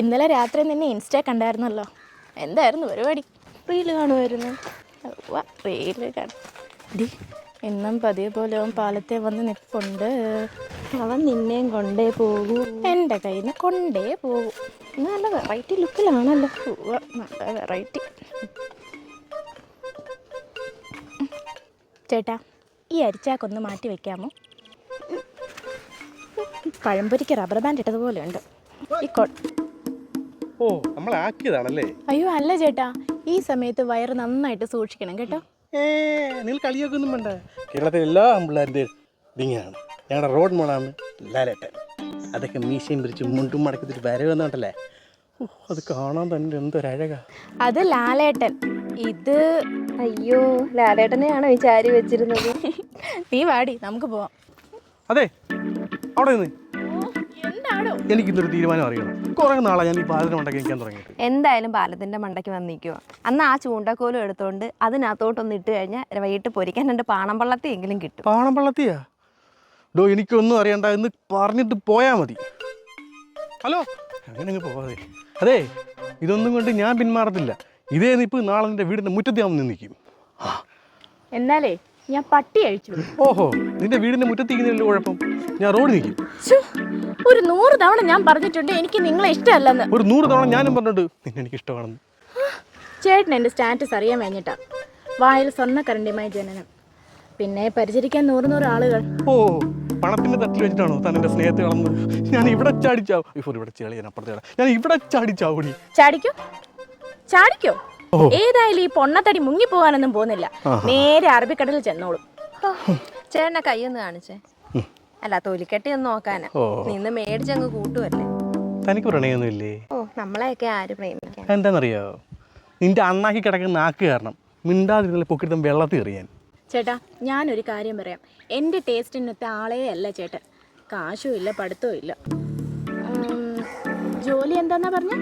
ഇന്നലെ രാത്രി നിന്നെ ഇൻസ്റ്റാ കണ്ടായിരുന്നല്ലോ. എന്തായിരുന്നു പരിപാടി? റീൽ കാണുമായിരുന്നു വാ റീൽ കാണും എന്നും ഇന്നും പതിവ് പോലെ അവൻ പാലത്തെ വന്ന് നിൽപ്പുണ്ട് അവൻ നിന്നെയും കൊണ്ടേ പോകൂ. എന്റെ കയ്യിൽ നിന്ന് കൊണ്ടേ പോകും. നല്ല വെറൈറ്റി ലുക്കിലാണല്ലോ പോവുക നല്ല വെറൈറ്റി ചേട്ടാ ഈ അരിച്ചാക്കൊന്ന് മാറ്റി വെക്കാമോ? പഴംപൊരിക്ക് റബ്ബർ ബാൻഡ് ഇട്ടതുപോലെ ഉണ്ട് ഈ കൊ ഓ നമ്മൾ ആക്കിയതാണല്ലേ അയ്യോ അല്ല ചേട്ടാ. ഈ സമയത്ത് വയറ് നന്നായിട്ട് സൂക്ഷിക്കണം കേട്ടോ. ഏ നിങ്ങൾ കളിയൊക്കെ ഒന്നും വേണ്ട. കേരളത്തിലെ എല്ലാ പിള്ളേരുടെ ഇതിങ്ങനെയാണ്. ഞങ്ങളുടെ റോഡ് മോളാണ് ലാലേട്ടൻ. അതൊക്കെ മീശയും പിരിച്ച് മുണ്ടും മടക്കത്തിട്ട് വരവ് വന്നോണ്ടല്ലേ? ഓ അത് കാണാൻ തന്നെ എന്തൊരഴക. അത് ലാലേട്ടൻ. ഇത് അയ്യോ ലാലേട്ടനെയാണോ ഈ ചാരി വെച്ചിരുന്നത്. നീ വാടി നമുക്ക് പോവാം. അതെ അവിടെ നിന്ന്. എനിക്കിന്നൊരു തീരുമാനം അറിയണം. കുറേ നാളെ ഞാൻ ഈ പാചകം മണ്ടയ്ക്ക് നിൽക്കാൻ തുടങ്ങി എന്തായാലും പാലത്തിന്റെ മണ്ടയ്ക്ക് വന്നിരിക്കുക അന്ന് ആ ചൂണ്ടക്കോലും എടുത്തോണ്ട് അതിനകത്തോട്ടൊന്ന് ഇട്ട് കഴിഞ്ഞാൽ വൈകിട്ട് പൊരിക്കാൻ രണ്ട് പാണമ്പള്ളത്തി എങ്കിലും കിട്ടും. പാണം പള്ളത്തിയാ? ഡോ എനിക്കൊന്നും അറിയണ്ട. എന്ന് പറഞ്ഞിട്ട് പോയാ മതി. ഹലോ? അങ്ങനെ അങ്ങ് പോവാതെ. അതെ ഇതൊന്നും കൊണ്ട് ഞാൻ പിന്മാറത്തില്ല. ഇതേ നിപ്പ് നാളെ നിന്റെ വീടിന്റെ മുറ്റത്ത് ഞാൻ വന്ന് നിൽക്കും. ആ എന്നാലേ ഞാൻ പട്ടി അഴിച്ചു ഓഹോ നിന്റെ വീടിന്റെ മുറ്റത്ത് ഇരിക്കുന്നില്ല കുഴപ്പം? ഞാൻ റോഡ് നിൽക്കും ഒരു നൂറ് തവണ ഞാൻ പറഞ്ഞിട്ടുണ്ട് എനിക്ക് നിങ്ങളെ ഇഷ്ടമല്ലെന്ന്. ഒരു നൂറ് തവണ ഞാനും പറഞ്ഞിട്ടുണ്ട് നിന്നെ എനിക്ക് ഇഷ്ടമാണെന്ന്. ചേട്ടൻ എന്റെ സ്റ്റാറ്റസ് അറിയാൻ വേണ്ടിട്ടാ. വായിൽ സ്വർണക്കരണ്ടിയുമായി ജനനം. പിന്നെ പരിചരിക്കാൻ നൂറ് നൂറ് ആളുകൾ. ഓ പണത്തിന്റെ തട്ടിൽ വെച്ചിട്ടാണോ താൻ എന്റെ സ്നേഹത്തെ വളർന്നത്? ഞാൻ ഇവിടെ ചാടിച്ചാവും ഇപ്പോൾ ഇവിടെ ചേളി ഞാൻ അപ്പുറത്തെ. ഞാൻ ഇവിടെ ചാടിച്ചാവൂടി ചാടിക്കോ? ചാടിക്കോ. ഏതായാലും ഈ പൊണ്ണത്തടി മുങ്ങിപ്പോകാനൊന്നും പോകുന്നില്ല. നേരെ അറബിക്കടലിൽ ചെന്നോളും. ചേട്ടനെ കൈയൊന്ന് കാണിച്ചേ. അല്ല തൊലിക്കെട്ടി ഒന്ന് നോക്കാനാ. നിന്ന് മേടിച്ചങ്ങ് കൂട്ടുമല്ലേ തനിക്ക് പ്രണയൊന്നുമില്ലേ ഓ നമ്മളെയൊക്കെ ആര് പ്രേമിക്കാൻ? എന്താണെന്നറിയോ നിന്റെ അണ്ണാക്കി കിടക്കുന്ന നാക്ക് കാരണം മിണ്ടാതിരുന്നില്ല പൊക്കിടുത്തം വെള്ളത്തിൽ എറിയാൻ. ചേട്ടാ ഞാനൊരു കാര്യം പറയാം. എന്റെ ടേസ്റ്റിനൊത്ത ആളേ അല്ല ചേട്ടൻ. കാശും ഇല്ല പഠിത്തവും ഇല്ല. ജോലി എന്താന്നാ പറഞ്ഞ?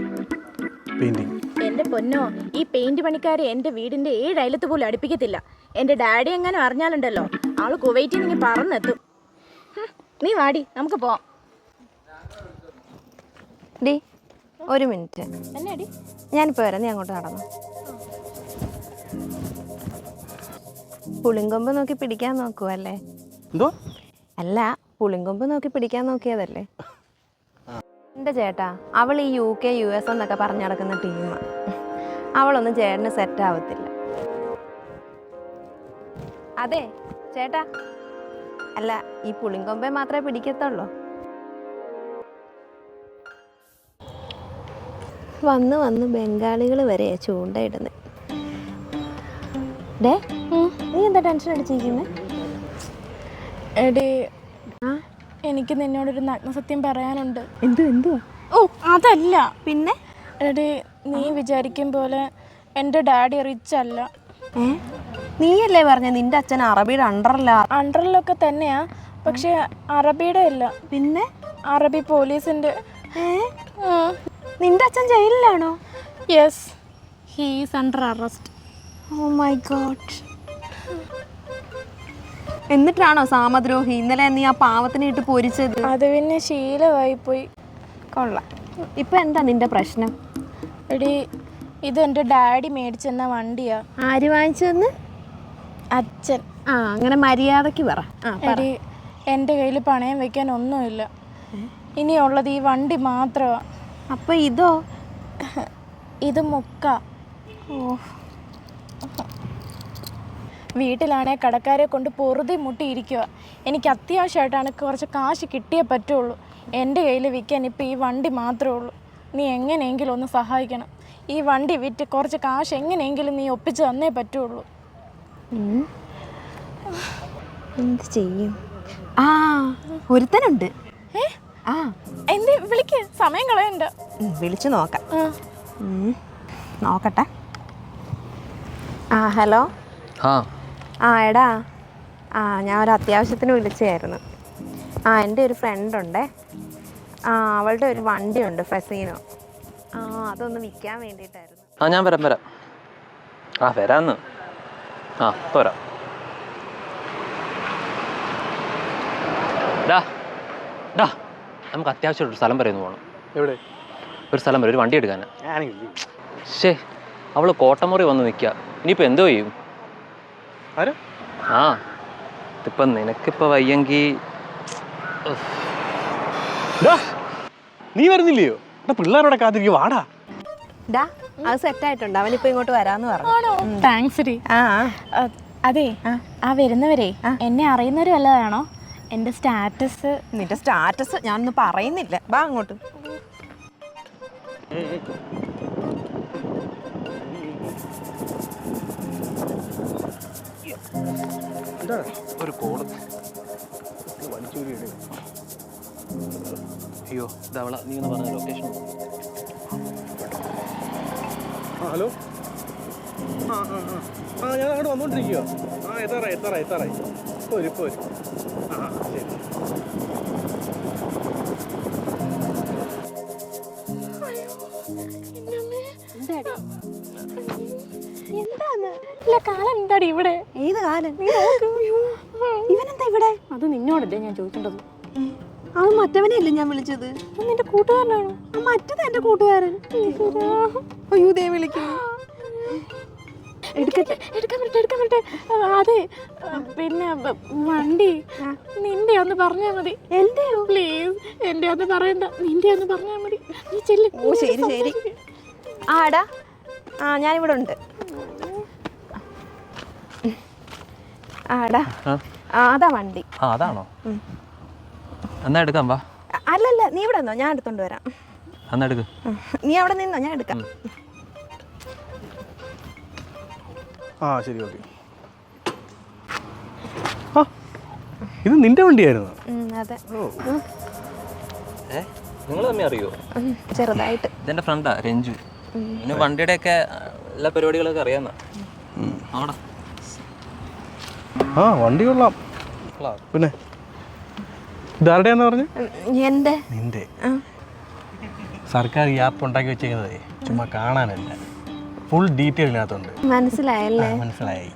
പെയിന്റിങ് എന്റെ പൊന്നോ ഈ പെയിന്റ് പണിക്കാരെ എന്റെ വീടിന്റെ ഏഴ് അയലത്ത് പോലും അടുപ്പിക്കത്തില്ല. എന്റെ ഡാഡി എങ്ങനെ അറിഞ്ഞാലുണ്ടല്ലോ ആൾ കുവൈറ്റിൽ നിന്ന് പറന്നെത്തും. നീ വാടി നമുക്ക് പോവാം. ഡി ഒരു മിനിറ്റ്. എന്നാടി? ഞാനിപ്പോൾ വരാം നീ അങ്ങോട്ട് നടന്നു. പുളിങ്കൊമ്പ് നോക്കി പിടിക്കാൻ നോക്കുവല്ലേ എന്തോ? അല്ല പുളിങ്കൊമ്പ് നോക്കി പിടിക്കാൻ നോക്കിയതല്ലേ? എന്റെ ചേട്ടാ അവൾ ഈ യു കെ യു എസ് എന്നൊക്കെ പറഞ്ഞു നടക്കുന്ന ടീമാണ് അവളൊന്നും ചേട്ടന് സെറ്റ് ആവത്തില്ല. അതെ ചേട്ടാ. അല്ല ഈ പുളിങ്കൊമ്പെ മാത്രമേ പിടിക്കത്തുള്ളൂ. വന്ന് വന്ന് ബംഗാളികൾ വരെ ചൂണ്ടയിടുന്നത് ഡേ നീ എന്താ ടെൻഷൻ അടിച്ചിരിക്കുന്നത് എടി എനിക്ക് നിന്നോടൊരു നഗ്നസത്യം പറയാനുണ്ട്. എന്തു എന്തുവാ? ഓ അതല്ല. പിന്നെ? എടി നീ വിചാരിക്കും പോലെ എന്റെ ഡാഡി റിച്ച് അല്ല ഏ? നീയല്ലേ പറഞ്ഞ നിന്റെ അച്ഛൻ അറബിയുടെ അണ്ടറല്ല അണ്ടറിലൊക്കെ തന്നെയാ പക്ഷെ അറബിയുടെ അല്ല പിന്നെ? അറബി പോലീസിന്റെ നിന്റെ അച്ഛൻ ജയിലിലാണോ? Yes he's under arrest oh my God എന്നിട്ടാണോ സാമദ്രോഹി? ഇന്നലെ നീ ആ പാവത്തിനെ ഇട്ട് പൊരിച്ചത്. അത് പിന്നെ ശീലമായി പോയി കൊള്ളാം. ഇപ്പൊ എന്താ നിന്റെ പ്രശ്നം? എടി ഇത് എന്റെ ഡാഡി മേടിച്ചെന്ന വണ്ടിയാ. ആര് വാങ്ങിച്ചതെന്ന്? അച്ഛൻ. ആ അങ്ങനെ മര്യാദയ്ക്ക് പറ. ആ പറ. എടി എന്റെ കയ്യിൽ പണയം വെക്കാൻ ഒന്നുമില്ല. ഇനിയുള്ളത് ഈ വണ്ടി മാത്രമാ അപ്പൊ ഇതോ? ഇത് മുക്ക. ഓ. വീട്ടിലാണെ കടക്കാരെ കൊണ്ട് പൊറുതി മുട്ടിയിരിക്കുക എനിക്ക് അത്യാവശ്യമായിട്ടാണ് കുറച്ച് കാശ് കിട്ടിയേ പറ്റുള്ളൂ. എന്റെ കയ്യിൽ വിൽക്കാൻ ഇപ്പോൾ ഈ വണ്ടി മാത്രമേ ഉള്ളൂ. നീ എങ്ങനെയെങ്കിലും ഒന്ന് സഹായിക്കണം. ഈ വണ്ടി വിറ്റ് കുറച്ച് കാശ് എങ്ങനെയെങ്കിലും നീ ഒപ്പിച്ച് തന്നേ പറ്റുള്ളൂ. എന്ത് ചെയ്യും? ആ ഒരുത്തനുണ്ട്. ഏ? ആ. എന്ത്? വിളിക്ക്. സമയം കളയണ്ട. വിളിച്ചു നോക്കാം. നോക്കട്ടെ. ആ ഹലോ. ആ. ആ എടാ. ആ ഞാൻ ഒരു അത്യാവശ്യത്തിന് വിളിച്ചായിരുന്നു ആ എന്റെ ഒരു ഫ്രണ്ട് ഉണ്ടേ. ആ അവളുടെ ഒരു വണ്ടിയുണ്ട് ഫസീനോ ആ അതൊന്ന് വിൽക്കാൻ വേണ്ടിയിട്ടായിരുന്നു. ആ ഞാൻ വരാം വരാം. ആ വരാന്ന്. ആ പോരാ. വരാം ഡാ ഡാ നമുക്ക് അത്യാവശ്യം ഒരു സ്ഥലം പറയുന്നു പോകണം എവിടെ? ഒരു സ്ഥലം വരെ ഒരു വണ്ടി എടുക്കാനാ ശേ അവൾ കോട്ടമുറി വന്ന് നിൽക്കുക ഇനിയിപ്പോൾ എന്തോ ചെയ്യും? ആരാ? ആ ഇതിപ്പം നിനക്കിപ്പോൾ വയ്യെങ്കിൽ നീ വരുന്നില്ലയോ? എടാ പിള്ളേരോടെ കാത്തിരിക്കും വാടാ. അത് സെറ്റ് ആയിട്ടുണ്ട്. അവൻ ഇപ്പൊ ഇങ്ങോട്ട് വരാന്ന് പറഞ്ഞു. താങ്ക്സ് ഡി ആ അതെ ആ. വരുന്നവരെ എന്നെ അറിയുന്നവരും വല്ലതാണോ? എന്റെ സ്റ്റാറ്റസ് നിന്റെ സ്റ്റാറ്റസ് ഞാനൊന്നും പറയുന്നില്ല. വാ അങ്ങോട്ട്. ഒരു കോൾ. അയ്യോ ഇതവള നീ ഒന്ന് പറഞ്ഞ ലൊക്കേഷൻ ആ ഹലോ? ആ ആ ആ. ആ ഞാൻ അങ്ങോട്ട് വന്നോണ്ടിരിക്കുക ആ എത്താറായി എത്താറായി എത്താറായി. പോര് പോര്. ആ ശരി. എന്താണ് ഇല്ല കാലം എന്താടി ഇവിടെ ഏത് കാലം? നീ നോക്ക്. അയ്യോ. ഇവനെന്താ ഇവിടെ? അത് നിന്നോടല്ലേ ഞാൻ ചോദിക്കേണ്ടത് അത് മറ്റവനെയല്ലേ ഞാൻ വിളിച്ചത്? നിന്റെ കൂട്ടുകാരനാണോ? ആ, മറ്റത് എന്റെ കൂട്ടുകാരൻ? അയ്യോ ദേ വിളിക്കുന്നു. എടുക്കട്ടെ എടുക്കാൻ പറ്റേ എടുക്കാൻ പറ്റേ അതെ. പിന്നെ വണ്ടി. നിന്റെ ഒന്ന് പറഞ്ഞാ മതി. എന്റെയോ? പ്ലീസ് എന്റെ ഒന്ന് പറയണ്ട. നിന്റെ ഒന്ന് പറഞ്ഞാ മതി. നീ ചെല്ല്. ഓ ശരി ശരി. ആടാ ആ ഞാനിവിടെ ഉണ്ട്. ആടാ ആ ആ. അതാ വണ്ടി. ആ അതാണോ? എന്നാ എടുക്കാം വാ. അല്ലല്ല നീ ഇവിടെ നിന്നോ? ഞാൻ എടുത്തോണ്ട് വരാം. എന്നാ എടുക്ക്. നീ അവിടെ നിന്നോ? ഞാൻ എടുക്കാം. ആ ശരി ഓക്കെ. ആ ഇത് നിന്റെ വണ്ടിയായിരുന്നു? അതെ. നിങ്ങൾ തമ്മിൽ അറിയോ? ചെറുതായിട്ട്. ഇതെന്റെ ഫ്രണ്ടാ രഞ്ജു. പിന്നെ വണ്ടിയുടെയൊക്കെ എല്ലാ പരിപാടികളൊക്കെ അറിയാന്ന. ആടാ. ആ വണ്ടി കൊള്ളാം. പിന്നെ? ഇതാരുടെയാന്ന് പറഞ്ഞു? ഉം, എന്റെ നിന്റെ. സർക്കാർ ഈ ആപ്പ് ഉണ്ടാക്കി വെച്ചേക്കുന്നത് ചുമ്മാ കാണാനല്ല. ഫുൾ ഡീറ്റെയിൽ ഇതിനകത്തുണ്ട്. മനസ്സിലായല്ലേ? മനസ്സിലായി.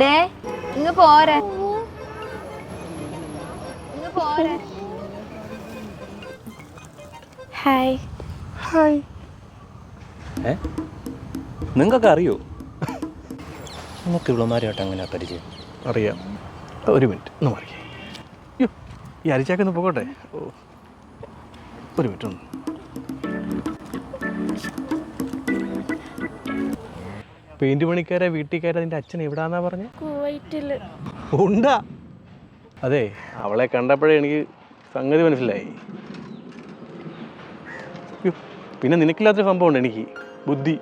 ഡേ ഇങ്ങ് പോരെ. ഇങ്ങ് പോരെ. ഹായ്. ഹായ്. ഏ? നിങ്ങൾക്കൊക്കെ അറിയോ? നമുക്ക് ഇവളുമാരുമായിട്ട് അങ്ങനെ പരിചയം? അറിയാം. ഒരു മിനിറ്റ് ഒന്ന് മാറിയേ അയ്യോ ഈ അരിച്ചാക്കൊന്ന് പോകട്ടെ? ഓ. ഒരു മിനിറ്റ് ഒന്ന്. പെയിന്റ് പണിക്കാരെ വീട്ടിക്കാരെ നിന്റെ അച്ഛൻ എവിടാന്നാ പറഞ്ഞ? കുവൈറ്റിൽ. ഉണ്ടാ. അതെ അവളെ കണ്ടപ്പോഴേ എനിക്ക് സംഗതി മനസ്സിലായി. പിന്നെ നിനക്കില്ലാത്തൊരു സംഭവമുണ്ട് എനിക്ക്. ബുദ്ധി.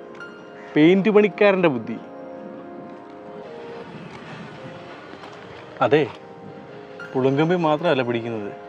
പെയിന്റ് പണിക്കാരന്റെ ബുദ്ധി. അതെ പുളുങ്കമ്പി മാത്രമല്ല പിടിക്കുന്നത്.